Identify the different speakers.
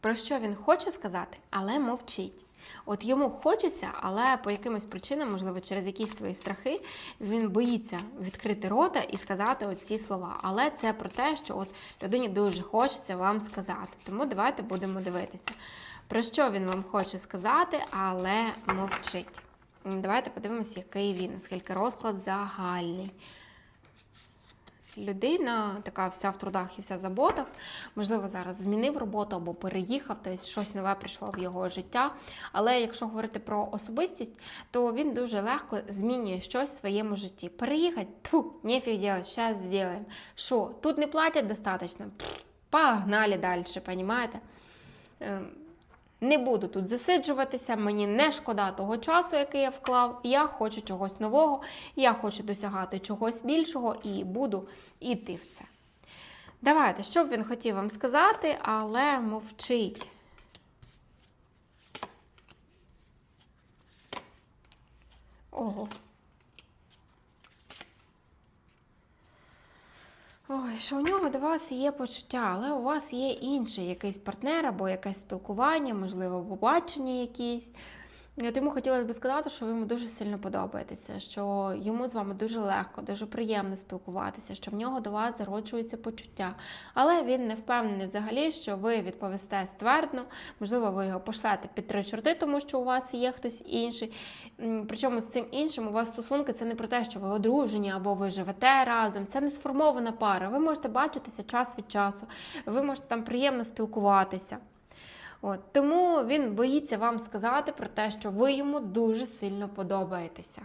Speaker 1: про що він хоче сказати, але мовчить. От йому хочеться, але по якимось причинам, можливо, через якісь свої страхи, він боїться відкрити рота і сказати оці слова. Але це про те, що от людині дуже хочеться вам сказати. Тому давайте будемо дивитися, про що він вам хоче сказати, але мовчить. Давайте подивимося, який він, оскільки розклад загальний. Людина така вся в трудах і вся заботах, можливо, зараз змінив роботу або переїхав, тобто щось нове прийшло в його життя. Але якщо говорити про особистість, то він дуже легко змінює щось в своєму житті. Переїхати, пфу, нефіг делать, зараз зробимо. Що, тут не платять достатньо? Погнали далі, понімаєте? Не буду тут засиджуватися, мені не шкода того часу, який я вклав. Я хочу чогось нового, я хочу досягати чогось більшого і буду йти в це. Давайте, що б він хотів вам сказати, але мовчить. Ого. Ой, що у нього до вас є почуття, але у вас є інший якийсь партнер або якесь спілкування, можливо, побачення якісь. От йому хотілося б сказати, що ви йому дуже сильно подобаєтеся, що йому з вами дуже легко, дуже приємно спілкуватися, що в нього до вас зароджується почуття. Але він не впевнений взагалі, що ви відповісте ствердно, можливо, ви його пошлете під три чорти, тому що у вас є хтось інший. Причому з цим іншим у вас стосунки це не про те, що ви одружені або ви живете разом. Це не сформована пара. Ви можете бачитися час від часу, ви можете там приємно спілкуватися. От, тому він боїться вам сказати про те, що ви йому дуже сильно подобаєтеся.